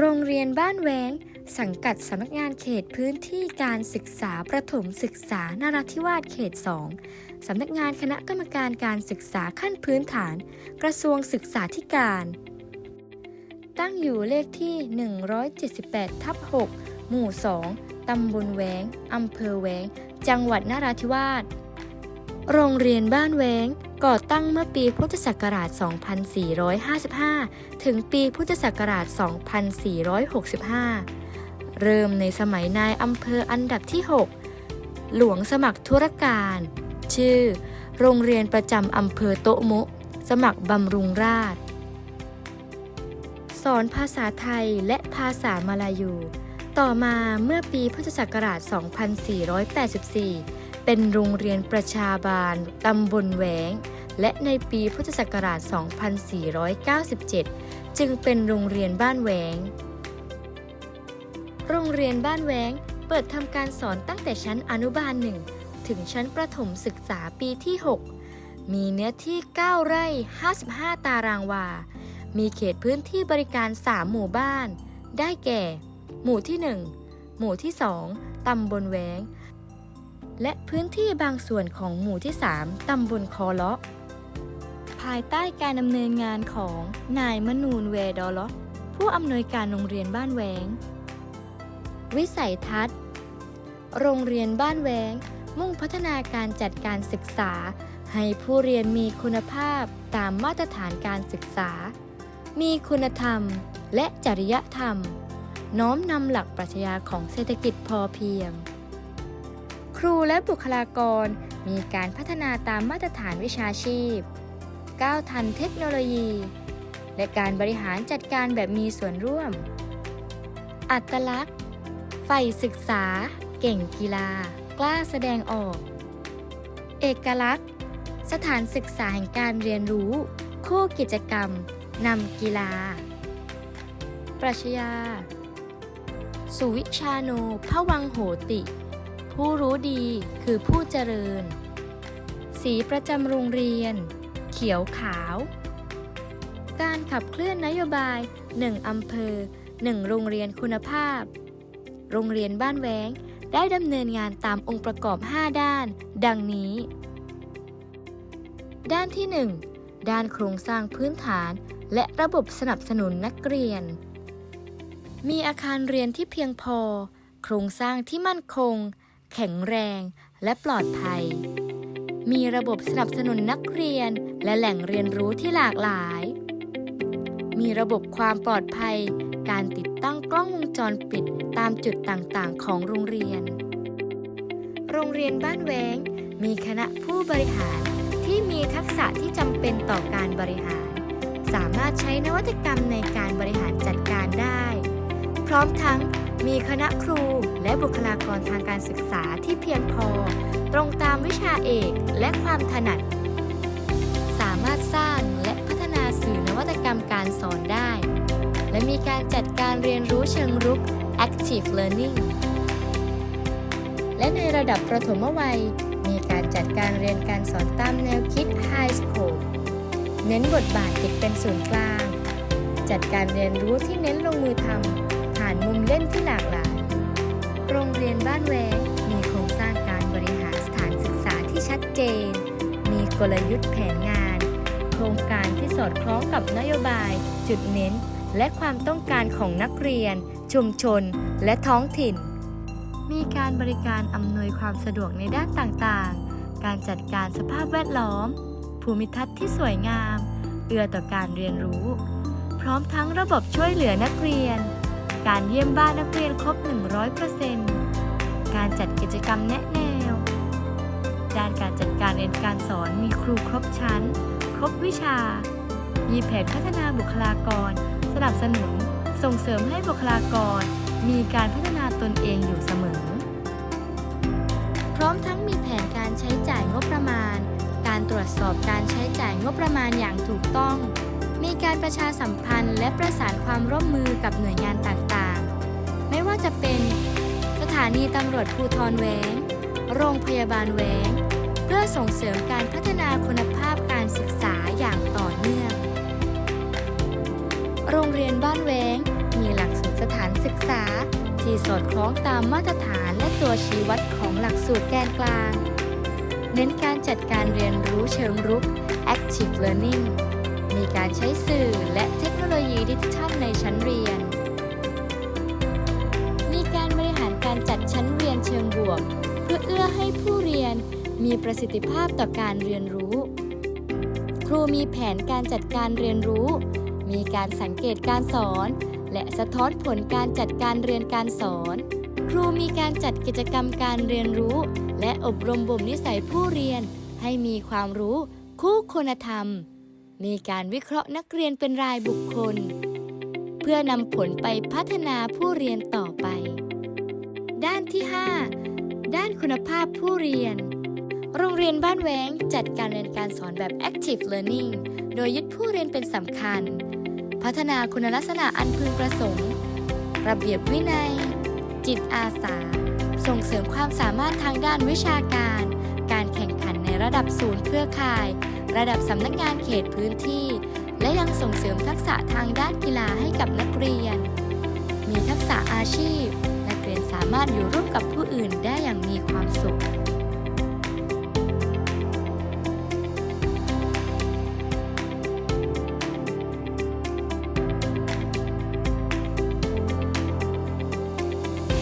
โรงเรียนบ้านแหวง สังกัดสำนักงานเขตพื้นที่การศึกษาประถมศึกษานราธิวาสเขต 2 สำนักงานคณะกรรมการการศึกษาขั้นพื้นฐาน กระทรวงศึกษาธิการ ตั้งอยู่เลขที่ 178 ทับ 6 หมู่ 2 ตำบลแหวง อำเภอแหวง จังหวัดนราธิวาส โรงเรียนบ้านแหวง ก่อตั้งเมื่อปีพุทธศักราช 2455 ถึงปีพุทธศักราช 2465 เริ่มในสมัยนายอำเภออันดับที่ 6 หลวงสมัครธุรการ ชื่อ โรงเรียนประจำอำเภอโตมุ สมัครบำรุงราษฎร์สอนภาษาไทยและภาษามาลายู ต่อมาเมื่อปีพุทธศักราช 2484 เป็นโรงเรียนประชาบาลตำบลแหวง และในปีพุทธศักราช 2497 จึงเป็นโรงเรียนบ้านแหวง โรงเรียนบ้านแหวงเปิดทำการสอนตั้งแต่ชั้นอนุบาลหนึ่งถึงชั้นประถมศึกษาปีที่ 6 มีเนื้อที่ 9 ไร่ 55 ตารางวา มีเขตพื้นที่บริการ 3 หมู่บ้าน ได้แก่ หมู่ที่ 1 หมู่ที่ 2 ตำบลแหวง และพื้นที่บางส่วนของหมู่ที่ 3 ตำบลคอเลาะ ภายใต้การดำเนินงานของนายมนูนเวดอลอผู้อำนวยการโรงเรียนบ้านแหวง วิสัยทัศน์ โรงเรียนบ้านแหวง มุ่งพัฒนาการจัดการศึกษา ให้ผู้เรียนมีคุณภาพตามมาตรฐานการศึกษา มีคุณธรรมและจริยธรรม น้อมนำหลักปรัชญาของเศรษฐกิจพอเพียง ครูและบุคลากรมีการพัฒนาตามมาตรฐานวิชาชีพ ก้าวทันเทคโนโลยี และการบริหารจัดการแบบมีส่วนร่วม อัตลักษณ์ใฝ่ศึกษา เก่งกีฬา กล้าแสดงออก เอกลักษณ์ สถานศึกษาแห่งการเรียนรู้ คู่กิจกรรมนำกีฬา ปรัชญา สุวิชาโนพวังโหติ ผู้รู้ดีคือผู้เจริญ สีประจำโรงเรียน เขียวขาว การขับเคลื่อนนโยบาย 1 อำเภอ 1 โรงเรียนคุณภาพ โรงเรียนบ้านแวงได้ดำเนินงานตามองค์ประกอบ 5 ด้าน ดังนี้ ด้านที่ 1 ด้านโครงสร้างพื้นฐาน และระบบสนับสนุนนักเรียน มีอาคารเรียนที่เพียงพอ โครงสร้างที่มั่นคง แข็งแรงและปลอดภัย มีระบบสนับสนุนนักเรียนและแหล่งเรียนรู้ที่หลากหลาย มีระบบความปลอดภัย การติดตั้งกล้องวงจรปิดตามจุดต่างๆ ของโรงเรียน โรงเรียนบ้านแวงมีคณะผู้บริหารที่มีทักษะที่จำเป็นต่อการบริหาร สามารถใช้นวัตกรรมในการบริหารจัดการได้ พร้อมทั้ง มีคณะครูและบุคลากรทางการศึกษาที่เพียงพอ ตรงตามวิชาเอกและความถนัด สามารถสร้างและพัฒนาสื่อนวัตกรรมการสอนได้ และมีการจัดการเรียนรู้เชิงรุก active learning และในระดับประถมวัย มีการจัดการเรียนการสอนตามแนวคิด High School เน้นบทบาทเด็กเป็นศูนย์กลาง จัดการเรียนรู้ที่เน้นลงมือทำานมุมเล่นที่หลากหลาย โรงเรียนบ้านแวงมีโครงสร้างการบริหารสถานศึกษาที่ชัดเจน มีกลยุทธ์แผนงาน โครงการที่สอดคล้องกับนโยบาย จุดเน้น และความต้องการของนักเรียน ชุมชน และท้องถิ่น มีการบริการอำนวยความสะดวกในด้านต่างๆ การจัดการสภาพแวดล้อม ภูมิทัศน์ที่สวยงาม เอื้อต่อการเรียนรู้ พร้อมทั้งระบบช่วยเหลือนักเรียน การเยี่ยมบ้านนักเรียนครบ 100%การจัดกิจกรรมแนะแนว ด้านการจัดการเรียนการสอนมีครูครบชั้น ครบวิชา มีแผนพัฒนาบุคลากร สนับสนุน ส่งเสริมให้บุคลากร มีการพัฒนาตนเองอยู่เสมอ พร้อมทั้งมีแผนการใช้จ่ายงบประมาณ การตรวจสอบการใช้จ่ายงบประมาณอย่างถูกต้อง การประชาสัมพันธ์ และประสานความร่วมมือกับหน่วยงานต่างๆ ไม่ว่าจะเป็นสถานีตำรวจภูทรแหวง โรงพยาบาลแหวง เพื่อส่งเสริมการพัฒนาคุณภาพการศึกษาอย่างต่อเนื่อง โรงเรียนบ้านแหวง มีหลักสูตรสถานศึกษา ที่สอดคล้องตามมาตรฐานและตัวชี้วัดของหลักสูตรแกนกลาง เน้นการจัดการเรียนรู้เชิงรุก active learning มีการใช้สื่อและเทคโนโลยีดิจิทัลในชั้นเรียน มีการบริหารการจัดชั้นเรียนเชิงบวก เพื่อเอื้อให้ผู้เรียนมีประสิทธิภาพต่อการเรียนรู้ ครูมีแผนการจัดการเรียนรู้ มีการสังเกตการสอน และสะท้อนผลการจัดการเรียนการสอน ครูมีการจัดกิจกรรมการเรียนรู้ และอบรมบ่มนิสัยผู้เรียน ให้มีความรู้คู่คุณธรรม มีการวิเคราะห์นักเรียนเป็นรายบุคคล เพื่อนำผลไปพัฒนาผู้เรียนต่อไป ด้านที่ 5 ด้านคุณภาพผู้เรียน โรงเรียนบ้านแหวงจัดการเรียนการสอนแบบ active learning โดยยึดผู้เรียนเป็นสำคัญ พัฒนาคุณลักษณะอันพึงประสงค์ ระเบียบวินัย จิตอาสา ส่งเสริมความสามารถทางด้านวิชาการ การแข่งขันในระดับศูนย์เครือข่าย ระดับสำนักงานเขตพื้นที่ และยังส่งเสริมทักษะทางด้านกีฬาให้กับนักเรียน มีทักษะอาชีพ นักเรียนสามารถอยู่ร่วมกับผู้อื่นได้อย่างมีความสุข